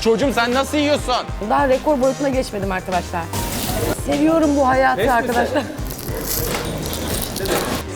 Çocuğum sen nasıl yiyorsun? Daha rekor boyutuna geçmedim arkadaşlar. Seviyorum bu hayatı Resmi arkadaşlar.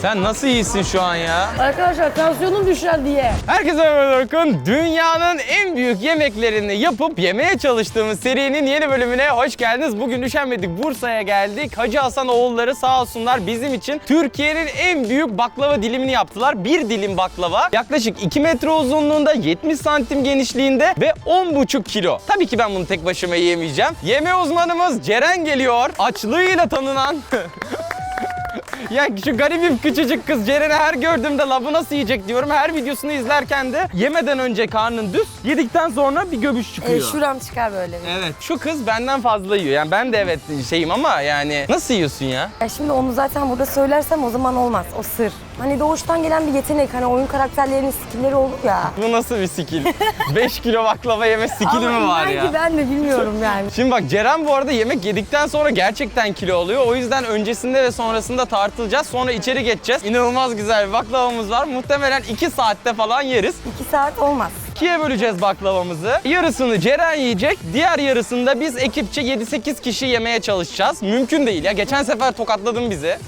Sen nasıl iyisin şu an ya? Arkadaşlar tansiyonum düşer diye. Herkese merhaba bakın. Dünyanın en büyük yemeklerini yapıp yemeye çalıştığımız serinin yeni bölümüne hoş geldiniz. Bugün üşenmedik Bursa'ya geldik. Hacı Hasan oğulları sağ olsunlar bizim için Türkiye'nin en büyük baklava dilimini yaptılar. Bir dilim baklava yaklaşık 2 metre uzunluğunda, 70 santim genişliğinde ve 10,5 kilo. Tabii ki ben bunu tek başıma yiyemeyeceğim. Yeme uzmanımız Ceren geliyor. Açlığıyla tanınan Ya şu garibim küçücük kız Ceren'i her gördüğümde la bu nasıl yiyecek diyorum. Her videosunu izlerken de yemeden önce karnın düz, yedikten sonra bir göbüş Ee, çıkıyor. şuram çıkar böyle. bir. Evet. Şu kız benden fazla yiyor. Yani ben de evet şeyim ama yani nasıl yiyorsun ya? Ya şimdi onu zaten burada söylersem o zaman olmaz. O sır. Hani doğuştan gelen bir yetenek. Hani oyun karakterlerinin skillleri olur ya. Bu nasıl bir skill? 5 kilo baklava yeme skilli mi var ya? ki ben de bilmiyorum yani. Şimdi bak Ceren bu arada yemek yedikten sonra gerçekten kilo oluyor. O yüzden öncesinde ve sonrasında tartılacağız. Sonra içeri geçeceğiz. İnanılmaz güzel bir baklavamız var. Muhtemelen 2 saatte falan yeriz. İki saat olmaz. İkiye böleceğiz baklavamızı. Yarısını Ceren yiyecek. Diğer yarısını da biz ekipçe 7-8 kişi yemeye çalışacağız. Mümkün değil ya. Geçen sefer tokatladın bizi.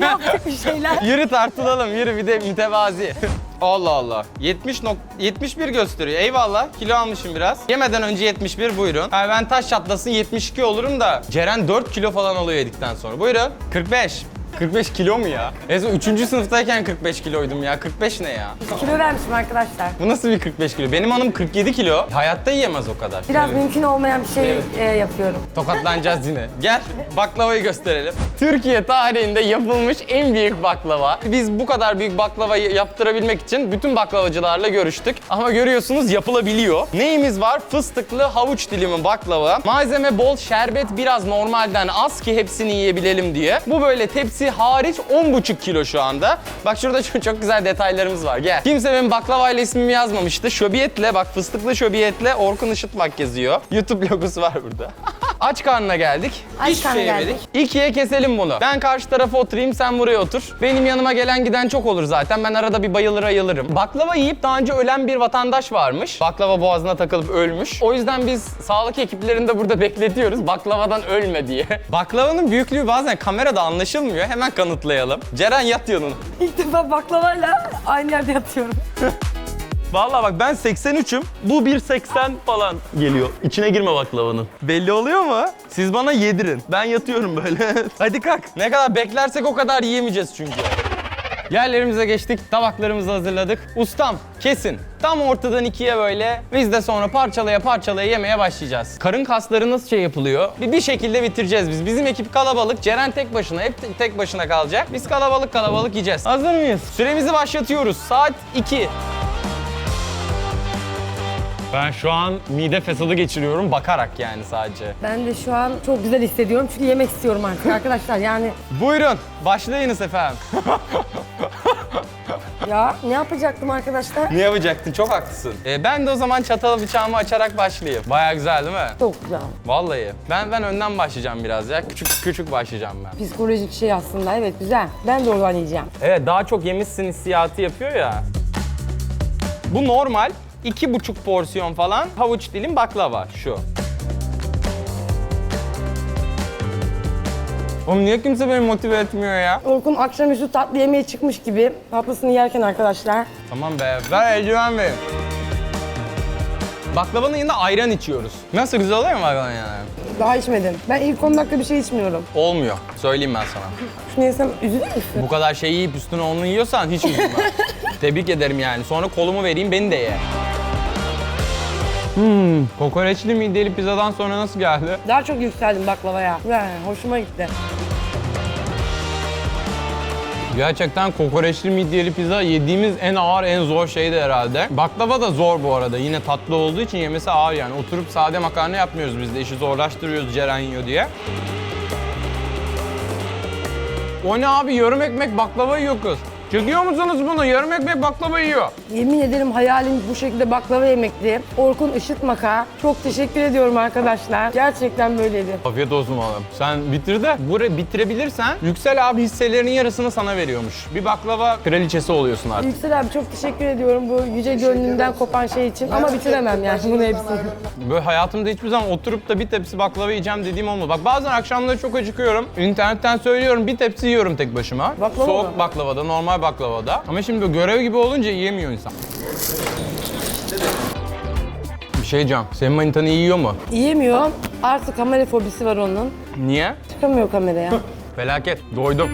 Yaptık bir şeyler. yürü tartılalım. Yürü bir de mütevazi. Allah Allah. 70 nok 71 gösteriyor. Eyvallah. Kilo almışım biraz. Yemeden önce 71 buyurun. Ha, ben taş çatlasın 72 olurum da Ceren 4 kilo falan alıyor yedikten sonra. Buyurun. 45. 45 kilo mu ya? Ezo 3. sınıftayken 45 kiloydum ya. 45 ne ya? Kilo vermişim arkadaşlar. Bu nasıl bir 45 kilo? Benim hanım 47 kilo. Hayatta yiyemez o kadar. Biraz mümkün olmayan bir şey Evet. e, yapıyorum. Tokatlanacağız yine. Gel baklavayı gösterelim. Türkiye tarihinde yapılmış en büyük baklava. Biz bu kadar büyük baklavayı yaptırabilmek için bütün baklavacılarla görüştük. Ama görüyorsunuz yapılabiliyor. Neyimiz var? Fıstıklı havuç dilimi baklava. Malzeme bol, şerbet biraz normalden az ki hepsini yiyebilelim diye. Bu böyle tepsi hariç 10,5 kilo şu anda. Bak şurada çok, çok güzel detaylarımız var. Gel. Kimse benim baklavayla ismimi yazmamıştı. Şöbiyetle bak fıstıklı şöbiyetle Orkun Işıtmak yazıyor. YouTube logosu var burada. Aç karnına geldik. Aç Hiçbir karnına şey yemedik. geldik. İkiye keselim bunu. Ben karşı tarafa oturayım, sen buraya otur. Benim yanıma gelen giden çok olur zaten. Ben arada bir bayılır ayılırım. Baklava yiyip daha önce ölen bir vatandaş varmış. Baklava boğazına takılıp ölmüş. O yüzden biz sağlık ekiplerini de burada bekletiyoruz. Baklavadan ölme diye. Baklavanın büyüklüğü bazen kamerada anlaşılmıyor. Hemen kanıtlayalım. Ceren yat yanına. İlk defa baklavayla aynı yerde yatıyorum. Vallahi bak ben 83'üm. Bu 1.80 falan geliyor. İçine girme baklavanın. Belli oluyor mu? Siz bana yedirin. Ben yatıyorum böyle. Hadi kalk. Ne kadar beklersek o kadar yiyemeyeceğiz çünkü. Yerlerimize geçtik, tabaklarımızı hazırladık. Ustam kesin. Tam ortadan ikiye böyle. Biz de sonra parçalaya parçalaya yemeye başlayacağız. Karın kasları nasıl şey yapılıyor? Bir, bir şekilde bitireceğiz biz. Bizim ekip kalabalık. Ceren tek başına, hep te- tek başına kalacak. Biz kalabalık kalabalık yiyeceğiz. Hazır mıyız? Süremizi başlatıyoruz. Saat 2. Ben şu an mide fesadı geçiriyorum bakarak yani sadece. Ben de şu an çok güzel hissediyorum çünkü yemek istiyorum artık arkadaşlar. Yani Buyurun başlayınız efendim. ya ne yapacaktım arkadaşlar? ne yapacaktın? Çok haklısın. Ee, ben de o zaman çatalı bıçağımı açarak başlayayım. Baya güzel değil mi? Çok güzel. Vallahi. Ben ben önden başlayacağım biraz ya. Küçük küçük başlayacağım ben. Psikolojik şey aslında evet güzel. Ben de oradan yiyeceğim. Evet daha çok yemişsin hissiyatı yapıyor ya. Bu normal. İki buçuk porsiyon falan havuç dilim baklava şu. Oğlum niye kimse beni motive etmiyor ya? Orkun akşamüstü tatlı yemeğe çıkmış gibi tatlısını yerken arkadaşlar. Tamam be, ver eldiven verin. Baklavanın yanında ayran içiyoruz. Nasıl güzel oluyor mu baklavanın yanında? Daha içmedim. Ben ilk 10 dakika bir şey içmiyorum. Olmuyor. Söyleyeyim ben sana. Şunu yesem üzülür müsün? Bu kadar şey yiyip üstüne onu yiyorsan hiç üzülmem. Tebrik ederim yani. Sonra kolumu vereyim beni de ye. Hmm, kokoreçli midyeli pizzadan sonra nasıl geldi? Daha çok yükseldim baklavaya. Yani hoşuma gitti. Gerçekten kokoreçli midyeli pizza yediğimiz en ağır, en zor şeydi herhalde. Baklava da zor bu arada. Yine tatlı olduğu için yemesi ağır yani. Oturup sade makarna yapmıyoruz biz de. İşi zorlaştırıyoruz Ceren yiyor diye. O ne abi? Yarım ekmek baklava yiyor kız. Çekiyor musunuz bunu? Yarım ekmek baklava yiyor. Yemin ederim hayalim bu şekilde baklava yemekti. Orkun Işıtmak'a çok teşekkür ediyorum arkadaşlar. Gerçekten böyleydi. Afiyet olsun oğlum. Sen bitir de burayı bitirebilirsen Yüksel abi hisselerinin yarısını sana veriyormuş. Bir baklava kraliçesi oluyorsun artık. Yüksel abi çok teşekkür ediyorum bu yüce gönlünden kopan şey için. Ama bitiremem yani bunu hepsini. Böyle hayatımda hiçbir zaman oturup da bir tepsi baklava yiyeceğim dediğim olmadı. Bak bazen akşamları çok acıkıyorum. İnternetten söylüyorum bir tepsi yiyorum tek başıma. Baklava Soğuk mı? baklavada, normal baklavada. Ama şimdi böyle görev gibi olunca yiyemiyor insan. Bir şey diyeceğim. Senin manitanı yiyor mu? Yiyemiyor. Artık kamera fobisi var onun. Niye? Çıkamıyor kameraya. Felaket. Doydum.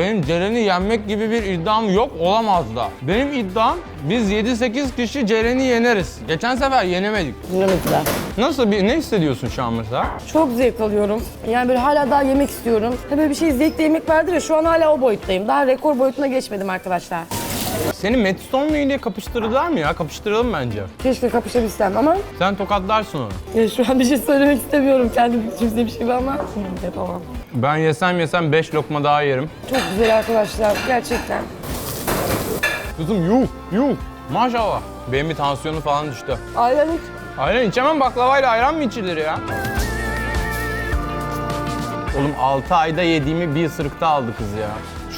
Benim Ceren'i yenmek gibi bir iddiam yok, olamaz da. Benim iddiam biz 7-8 kişi Ceren'i yeneriz. Geçen sefer yenemedik. Dinlemediler. Nasıl bir, ne hissediyorsun şu an mesela? Çok zevk alıyorum. Yani böyle hala daha yemek istiyorum. Tabii böyle bir şey zevkle yemek vardır ya şu an hala o boyuttayım. Daha rekor boyutuna geçmedim arkadaşlar. Seni Matt Stone'la ile kapıştırdılar mı ya? Kapıştıralım bence. Keşke kapışabilsem ama Sen tokatlarsın onu. ya şu an bir şey söylemek istemiyorum kendim kimseye bir şey ama Hı, yapamam. Ben yesem yesem 5 lokma daha yerim. Çok güzel arkadaşlar gerçekten. Kızım yuh yuh. Maşallah. Benim bir tansiyonu falan düştü. Ayran hiç Ayran içemem baklavayla ayran mı içilir ya? Oğlum 6 ayda yediğimi bir ısırıkta aldı kız ya.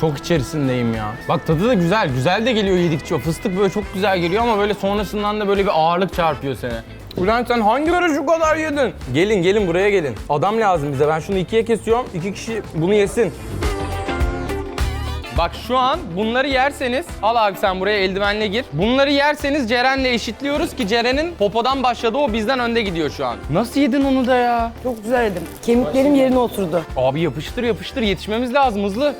Şok içerisindeyim ya. Bak tadı da güzel. Güzel de geliyor yedikçe. O fıstık böyle çok güzel geliyor ama böyle sonrasından da böyle bir ağırlık çarpıyor seni. Ulan sen hangi ara şu kadar yedin? Gelin gelin buraya gelin. Adam lazım bize. Ben şunu ikiye kesiyorum. İki kişi bunu yesin. Bak şu an bunları yerseniz, al abi sen buraya eldivenle gir. Bunları yerseniz Ceren'le eşitliyoruz ki Ceren'in popodan başladı o bizden önde gidiyor şu an. Nasıl yedin onu da ya? çok güzel yedim. Kemiklerim yerine oturdu. Abi yapıştır yapıştır yetişmemiz lazım hızlı.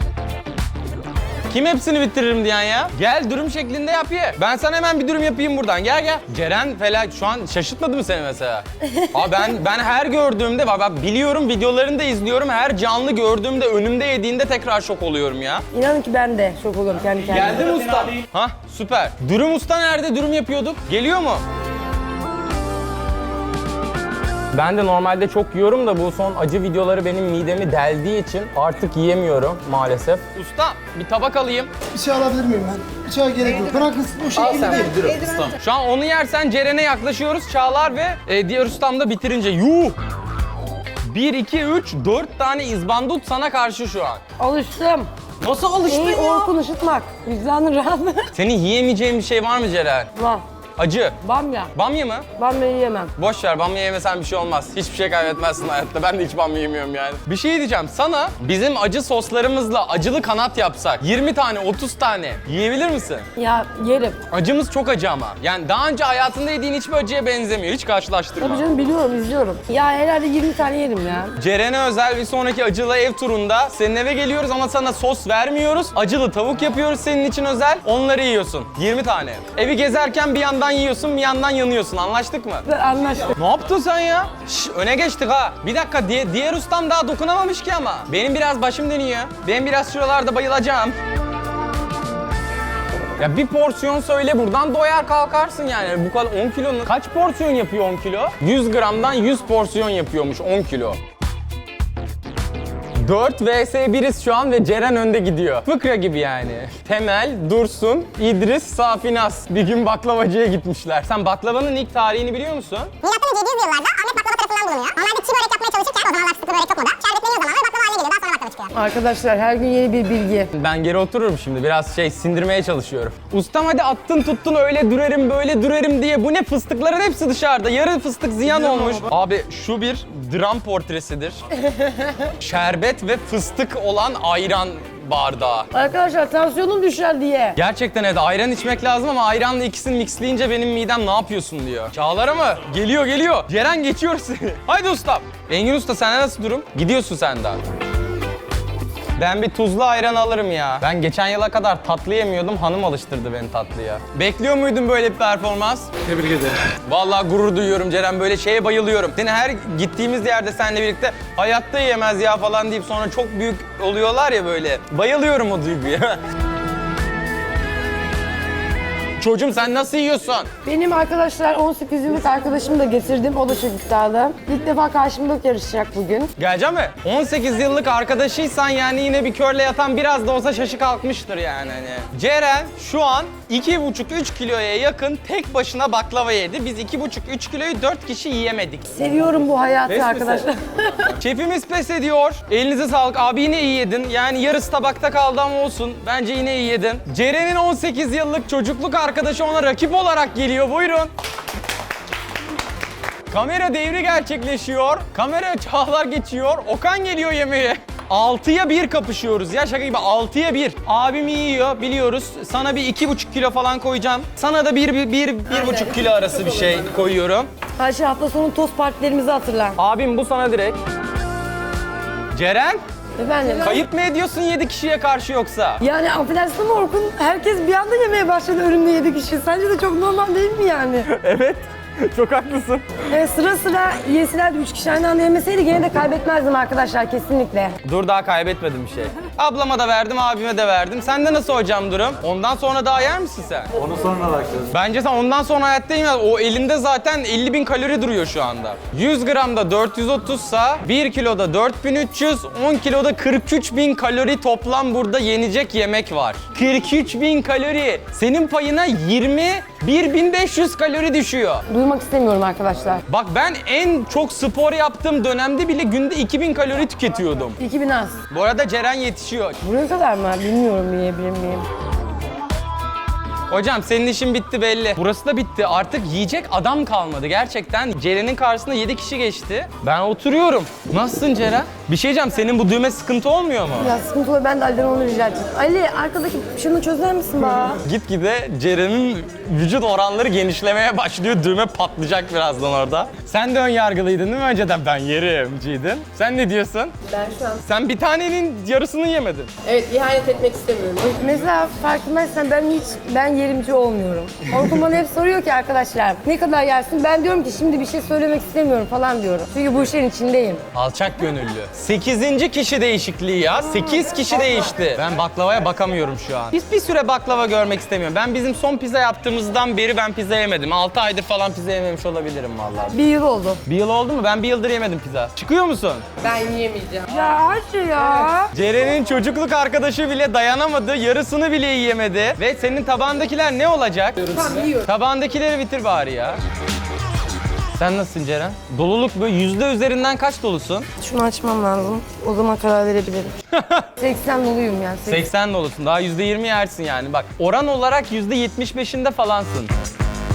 Kim hepsini bitiririm diyen ya? Gel dürüm şeklinde yap ye. Ben sana hemen bir dürüm yapayım buradan. Gel gel. Ceren falan şu an şaşırtmadı mı seni mesela? Abi ben ben her gördüğümde bak, bak biliyorum videolarını da izliyorum. Her canlı gördüğümde önümde yediğinde tekrar şok oluyorum ya. İnanın ki ben de şok olurum kendi kendime. Geldi mi usta? Ha süper. Dürüm usta nerede? Dürüm yapıyorduk. Geliyor mu? Ben de normalde çok yiyorum da bu son acı videoları benim midemi deldiği için artık yiyemiyorum maalesef. Usta bir tabak alayım. Bir şey alabilir miyim ben? Bir çay gerek yok. Bırakın o şekilde değil. ustam. Şu an onu yersen Ceren'e yaklaşıyoruz Çağlar ve e, diğer ustam da bitirince. Yuh! 1, 2, 3, 4 tane izbandut sana karşı şu an. Alıştım. Nasıl alıştın İyi ya? Orkun ışıtmak. Vicdanın rahat mı? Senin yiyemeyeceğin bir şey var mı Ceren? Var. Acı. Bamya. Bamya mı? Bamya yiyemem. Boş ver bamya yemesen bir şey olmaz. Hiçbir şey kaybetmezsin hayatta. Ben de hiç bamya yemiyorum yani. Bir şey diyeceğim. Sana bizim acı soslarımızla acılı kanat yapsak 20 tane 30 tane yiyebilir misin? Ya yerim. Acımız çok acı ama. Yani daha önce hayatında yediğin hiçbir acıya benzemiyor. Hiç karşılaştırma. Tabii canım biliyorum, izliyorum. Ya herhalde 20 tane yerim ya. Ceren'e özel bir sonraki acılı ev turunda senin eve geliyoruz ama sana sos vermiyoruz. Acılı tavuk yapıyoruz senin için özel. Onları yiyorsun. 20 tane. Evi gezerken bir yandan yiyorsun, bir yandan yanıyorsun. Anlaştık mı? Anlaştık. Ne yaptın sen ya? Şş, öne geçtik ha. Bir dakika diye, diğer ustam daha dokunamamış ki ama. Benim biraz başım dönüyor. Ben biraz şuralarda bayılacağım. Ya bir porsiyon söyle buradan doyar kalkarsın yani. Bu kadar 10 kilonun kaç porsiyon yapıyor 10 kilo? 100 gramdan 100 porsiyon yapıyormuş 10 kilo. 4 vs 1'iz şu an ve Ceren önde gidiyor. Fıkra gibi yani. Temel, Dursun, İdris, Safinas. Bir gün baklavacıya gitmişler. Sen baklavanın ilk tarihini biliyor musun? Milattan önce 700 yıllarda Ahmet baklava tarafından bulunuyor. Normalde çiğ börek yapmaya çalışırken o zamanlar fıstıklı börek çok moda. Şerbetleniyor zamanla ve çıkıyor. Arkadaşlar her gün yeni bir bilgi. Ben geri otururum şimdi. Biraz şey sindirmeye çalışıyorum. Ustam hadi attın tuttun öyle dürerim böyle dürerim diye. Bu ne fıstıkların hepsi dışarıda. Yarı fıstık ziyan olmuş. Abi şu bir dram portresidir. Şerbet ve fıstık olan ayran bardağı. Arkadaşlar tansiyonum düşer diye. Gerçekten evet ayran içmek lazım ama ayranla ikisini mixleyince benim midem ne yapıyorsun diyor. Çağlar mı? Geliyor geliyor. Ceren geçiyor seni. Haydi ustam. Engin usta sende nasıl durum? Gidiyorsun sen daha. Ben bir tuzlu ayran alırım ya. Ben geçen yıla kadar tatlı yemiyordum. Hanım alıştırdı beni tatlıya. Bekliyor muydun böyle bir performans? Tebrik ederim. Vallahi gurur duyuyorum Ceren. Böyle şeye bayılıyorum. Seni her gittiğimiz yerde seninle birlikte hayatta yemez ya falan deyip sonra çok büyük oluyorlar ya böyle. Bayılıyorum o duyguya. Çocuğum sen nasıl yiyorsun? Benim arkadaşlar 18 yıllık arkadaşımı da getirdim. O da çok iddialı. İlk defa karşımda yarışacak bugün. Geleceğim mi? 18 yıllık arkadaşıysan yani yine bir körle yatan biraz da olsa şaşı kalkmıştır yani hani. Ceren şu an 2,5-3 kiloya yakın tek başına baklava yedi. Biz 2,5-3 kiloyu 4 kişi yiyemedik. Seviyorum bu hayatı Pes arkadaşlar. Şefimiz pes ediyor. Elinize sağlık. Abi yine iyi yedin. Yani yarısı tabakta kaldı ama olsun. Bence yine iyi yedin. Ceren'in 18 yıllık çocukluk arkadaşı ona rakip olarak geliyor. Buyurun. Kamera devri gerçekleşiyor. Kamera çağlar geçiyor. Okan geliyor yemeğe. 6'ya 1 kapışıyoruz ya şaka gibi 6'ya 1. Abim iyi yiyor biliyoruz. Sana bir 2,5 kilo falan koyacağım. Sana da 1 bir, bir, bir, buçuk kilo arası bir şey koyuyorum. Her şey hafta sonu toz partilerimizi hatırlar. Abim bu sana direkt. Ceren Efendim? kayıp mı ediyorsun 7 kişiye karşı yoksa? Yani affedersin ama Orkun herkes bir anda yemeye başladı önümde yedi kişi. Sence de çok normal değil mi yani? Evet. Çok haklısın. E, sıra sıra yeselerdi üç kişi aynı anda yemeseydi gene de kaybetmezdim arkadaşlar kesinlikle. Dur daha kaybetmedim bir şey. Ablama da verdim, abime de verdim. Sende nasıl hocam durum? Ondan sonra daha yer misin sen? Onu sonra bakacağız. Bence sen ondan sonra hayatta yemez. O elinde zaten 50 bin kalori duruyor şu anda. 100 gramda 430 sa 1 kiloda 4300, 10 kiloda 43 bin kalori toplam burada yenecek yemek var. 43 bin kalori. Senin payına 21.500 kalori düşüyor. Duymak istemiyorum arkadaşlar. Bak ben en çok spor yaptığım dönemde bile günde 2000 kalori tüketiyordum. 2000 az. Bu arada Ceren yetişiyor. Buraya kadar mı? Bilmiyorum yiyebilir miyim? Hocam senin işin bitti belli. Burası da bitti. Artık yiyecek adam kalmadı gerçekten. Ceren'in karşısında 7 kişi geçti. Ben oturuyorum. Nasılsın Ceren? Bir şey diyeceğim senin bu düğme sıkıntı olmuyor mu? Ya sıkıntı oluyor ben de Ali'den onu rica edeceğim. Ali arkadaki şunu çözer misin bana? Gitgide Ceren'in vücut oranları genişlemeye başlıyor. Düğme patlayacak birazdan orada. Sen de ön yargılıydın değil mi önceden? Ben yerim ciydin. Sen ne diyorsun? Ben şu an Sen bir tanenin yarısını yemedin. evet ihanet etmek istemiyorum. Mesela farkındaysan ben hiç ben yerimci olmuyorum. Orkun bana hep soruyor ki arkadaşlar ne kadar yersin? Ben diyorum ki şimdi bir şey söylemek istemiyorum falan diyorum. Çünkü bu işlerin içindeyim. Alçak gönüllü. 8. kişi değişikliği ya. 8 kişi değişti. Ben baklavaya bakamıyorum şu an. Biz bir süre baklava görmek istemiyorum. Ben bizim son pizza yaptığımızdan beri ben pizza yemedim. 6 aydır falan pizza yememiş olabilirim vallahi. Bir yıl oldu. Bir yıl oldu mu? Ben bir yıldır yemedim pizza. Çıkıyor musun? Ben yiyemeyeceğim. Ya hadi ya. Ceren'in çocukluk arkadaşı bile dayanamadı. Yarısını bile yiyemedi. Ve senin tabağındakiler ne olacak? Tamam yiyorum. Tabağındakileri bitir bari ya. Sen nasılsın Ceren? Doluluk böyle yüzde üzerinden kaç dolusun? Şunu açmam lazım. O zaman karar verebilirim. 80 doluyum yani. 80. 80 dolusun. Daha yüzde 20 yersin yani. Bak oran olarak yüzde 75'inde falansın.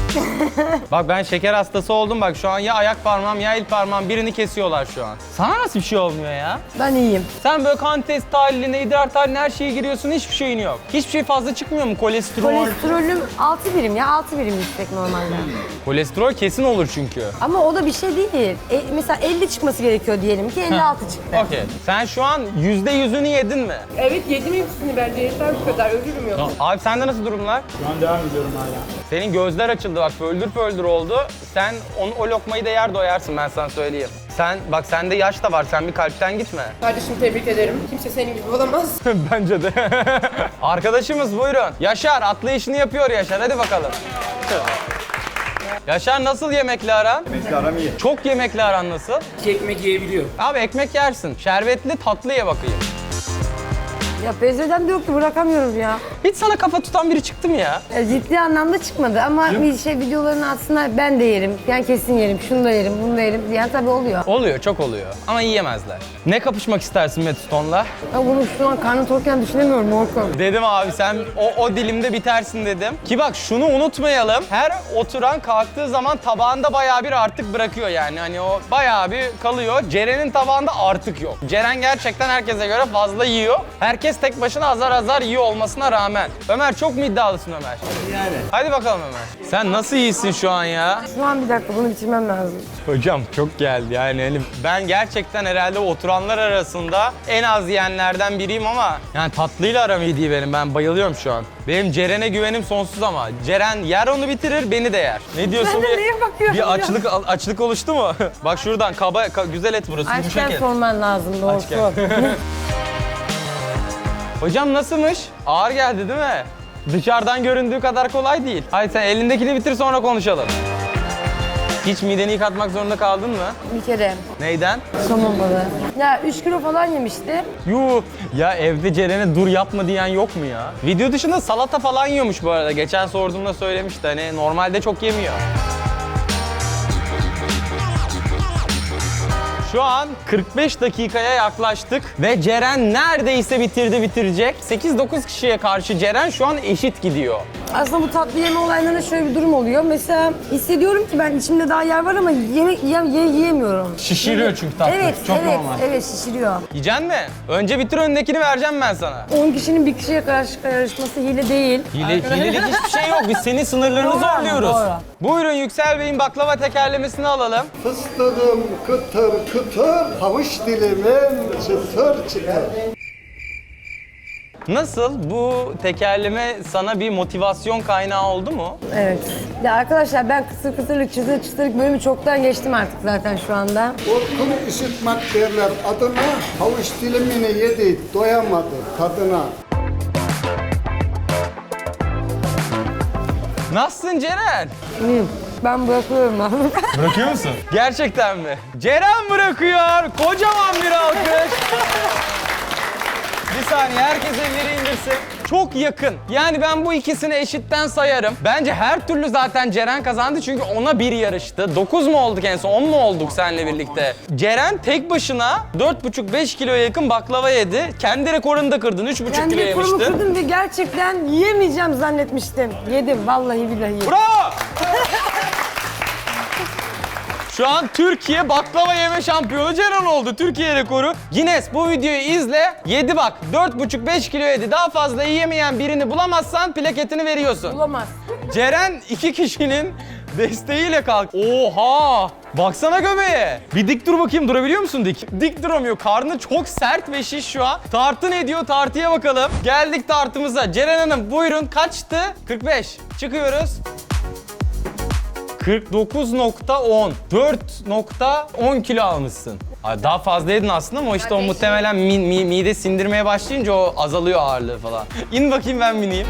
Bak ben şeker hastası oldum bak şu an ya ayak parmağım ya el parmağım birini kesiyorlar şu an. Sana nasıl bir şey olmuyor ya? Ben iyiyim. Sen böyle kan test tahlilline, idrar tahlilline her şeye giriyorsun hiçbir şeyin yok. Hiçbir şey fazla çıkmıyor mu? Kolesterol. Kolesterolüm 6 birim ya 6 birim yüksek normalde. Kolesterol kesin olur çünkü. Ama o da bir şey değil. E, mesela 50 çıkması gerekiyor diyelim ki 56 çıktı. Okey. Sen şu an yüzde yüzünü yedin mi? Evet yedim hepsini bence yeter bu kadar ölürüm yok. Abi sende nasıl durumlar? Şu an devam ediyorum hala. Senin gözler açıldı bak földür földür oldu. Sen onu, o lokmayı da yer doyarsın ben sana söyleyeyim. Sen bak sende yaş da var sen bir kalpten gitme. Kardeşim tebrik ederim. Kimse senin gibi olamaz. Bence de. Arkadaşımız buyurun. Yaşar atlayışını yapıyor Yaşar hadi bakalım. Yaşar nasıl yemekle aran? Yemekle aram iyi. Çok yemekle aran nasıl? İki ekmek yiyebiliyor. Abi ekmek yersin. Şerbetli tatlı ye bakayım. Ya bezreden de yok ki bırakamıyorum ya. Hiç sana kafa tutan biri çıktı mı ya? Ya Ciddi anlamda çıkmadı ama bir şey videolarını aslında ben de yerim. Yani kesin yerim. Şunu da yerim, bunu da yerim. Yani tabii oluyor. Oluyor, çok oluyor. Ama yiyemezler. Ne kapışmak istersin Metiston'la? Ya bunu şu an karnı tokken düşünemiyorum Orkun. Dedim abi sen o, o dilimde bitersin dedim. Ki bak şunu unutmayalım. Her oturan kalktığı zaman tabağında bayağı bir artık bırakıyor yani. Hani o bayağı bir kalıyor. Ceren'in tabağında artık yok. Ceren gerçekten herkese göre fazla yiyor. Herkes tek başına azar azar yiyor olmasına rağmen. Ömer çok mu iddialısın Ömer? Yani. Hadi bakalım Ömer. Sen nasıl iyisin şu an ya? Şu an bir dakika bunu bitirmem lazım. Hocam çok geldi yani hani ben gerçekten herhalde oturanlar arasında en az yiyenlerden biriyim ama yani tatlıyla aram iyi değil benim ben bayılıyorum şu an. Benim Ceren'e güvenim sonsuz ama Ceren yer onu bitirir beni de yer. Ne diyorsun? Ben de Bir- neye bakıyorum Bir ya? açlık açlık oluştu mu? Bak şuradan kaba ka- güzel et burası yumuşak Açken et. sorman lazım Açken. Hocam nasılmış? Ağır geldi değil mi? Dışarıdan göründüğü kadar kolay değil. Hayır sen elindekini bitir sonra konuşalım. Hiç mideni yıkatmak zorunda kaldın mı? Bir kere Neyden? somon balığı. Ya 3 kilo falan yemişti. Yuh! Ya evde Ceren'e dur yapma diyen yok mu ya? Video dışında salata falan yiyormuş bu arada. Geçen sorduğumda söylemişti hani normalde çok yemiyor. Şu an 45 dakikaya yaklaştık ve Ceren neredeyse bitirdi bitirecek. 8-9 kişiye karşı Ceren şu an eşit gidiyor. Aslında bu tatlı yeme olaylarında şöyle bir durum oluyor. Mesela hissediyorum ki ben içimde daha yer var ama yemek ye, ye- yiyemiyorum. Şişiriyor çünkü tatlı. Evet, Çok evet, normal. evet şişiriyor. Yiyeceksin mi? Önce bitir önündekini vereceğim ben sana. 10 kişinin bir kişiye karşı yarışması hile değil. Hile, hilelik hiçbir şey yok. Biz senin sınırlarını Doğru, zorluyoruz. doğru. Buyurun Yüksel Bey'in baklava tekerlemesini alalım. Fıstığım kıtır kıtır, havuç dilimim çıtır çıtır. Nasıl? Bu tekerleme sana bir motivasyon kaynağı oldu mu? Evet. Ya arkadaşlar ben kısır kısırlık, çıtır çıtırlık bölümü çoktan geçtim artık zaten şu anda. Orkun ışıtmak derler adına, havuç dilimini yedi, doyamadı tadına. Nasılsın Ceren? İyiyim. Ben bırakıyorum abi. Bırakıyor musun? Gerçekten mi? Ceren bırakıyor. Kocaman bir alkış. Saniye herkes elleri indirsin. Çok yakın. Yani ben bu ikisini eşitten sayarım. Bence her türlü zaten Ceren kazandı çünkü ona bir yarıştı. 9 mu olduk en son? 10 mu olduk seninle birlikte? Ceren tek başına 4,5-5 kiloya yakın baklava yedi. Kendi rekorunu da kırdın. 3,5 Ben kilo rekorumu yemiştin. kırdım ve gerçekten yiyemeyeceğim zannetmiştim. Yedim vallahi billahi yedim. Bravo! Şu an Türkiye baklava yeme şampiyonu Ceren oldu. Türkiye rekoru. Guinness bu videoyu izle. Yedi bak. 4,5-5 kilo yedi. Daha fazla yiyemeyen birini bulamazsan plaketini veriyorsun. Bulamaz. Ceren iki kişinin desteğiyle kalk. Oha! Baksana göbeğe. Bir dik dur bakayım durabiliyor musun dik? Dik duramıyor. Karnı çok sert ve şiş şu an. Tartı ne diyor? Tartıya bakalım. Geldik tartımıza. Ceren Hanım buyurun kaçtı? 45. Çıkıyoruz. 49.10. 4.10 kilo almışsın. Ay, Daha fazla yedin aslında ama işte o muhtemelen mi- mi- mide sindirmeye başlayınca o azalıyor ağırlığı falan. İn bakayım ben bineyim.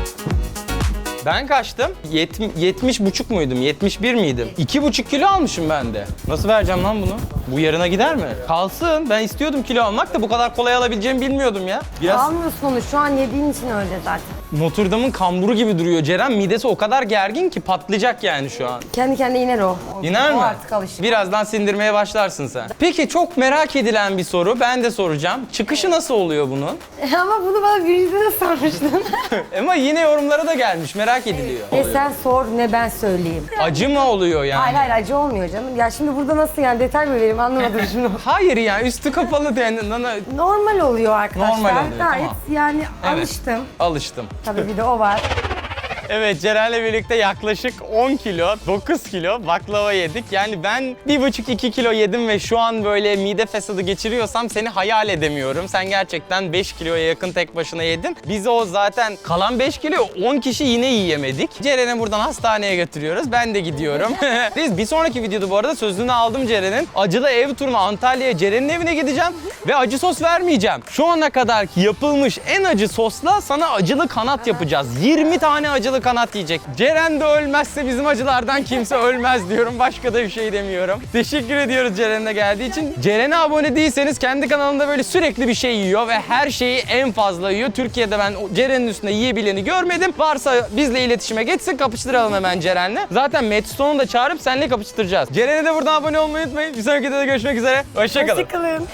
Ben kaçtım? Yet- 70 buçuk muydum? 71 miydim? 2,5 kilo almışım ben de. Nasıl vereceğim lan bunu? Bu yarına gider mi? Kalsın. Ben istiyordum kilo almak da bu kadar kolay alabileceğimi bilmiyordum ya. Biraz Almıyorsun onu şu an yediğin için öyle zaten. Notre Dame'ın kamburu gibi duruyor Ceren. Midesi o kadar gergin ki patlayacak yani şu an. Kendi kendine iner o. İner o mi? artık alıştı. Birazdan sindirmeye başlarsın sen. Peki çok merak edilen bir soru. Ben de soracağım. Çıkışı nasıl oluyor bunun? Ama bunu bana birisi de sormuştun. Ama yine yorumlara da gelmiş. Merak ediliyor. e sen sor ne ben söyleyeyim. Acı mı oluyor yani? Hayır hayır acı olmuyor canım. Ya şimdi burada nasıl yani detay mı vereyim anlamadım şunu. Hayır ya üstü kapalı yani. Normal oluyor arkadaşlar. Normal oluyor, Gayet tamam. yani Evet. alıştım. Alıştım. Tabii bir de o var. Evet Ceren'le birlikte yaklaşık 10 kilo, 9 kilo baklava yedik. Yani ben 1,5-2 kilo yedim ve şu an böyle mide fesadı geçiriyorsam seni hayal edemiyorum. Sen gerçekten 5 kiloya yakın tek başına yedin. Biz o zaten kalan 5 kilo 10 kişi yine yiyemedik. Ceren'i buradan hastaneye götürüyoruz. Ben de gidiyorum. Biz bir sonraki videoda bu arada sözünü aldım Ceren'in. Acılı ev turuna Antalya'ya Ceren'in evine gideceğim ve acı sos vermeyeceğim. Şu ana kadar yapılmış en acı sosla sana acılı kanat yapacağız. 20 tane acılı kanat yiyecek. Ceren de ölmezse bizim acılardan kimse ölmez diyorum. Başka da bir şey demiyorum. Teşekkür ediyoruz Ceren'e geldiği için. Ceren'e abone değilseniz kendi kanalında böyle sürekli bir şey yiyor ve her şeyi en fazla yiyor. Türkiye'de ben Ceren'in üstünde yiyebileni görmedim. Varsa bizle iletişime geçsin kapıştıralım hemen Ceren'le. Zaten Metstone'u da çağırıp seninle kapıştıracağız. Ceren'e de buradan abone olmayı unutmayın. Bir sonraki videoda görüşmek üzere. Hoşçakalın. Hoşçakalın.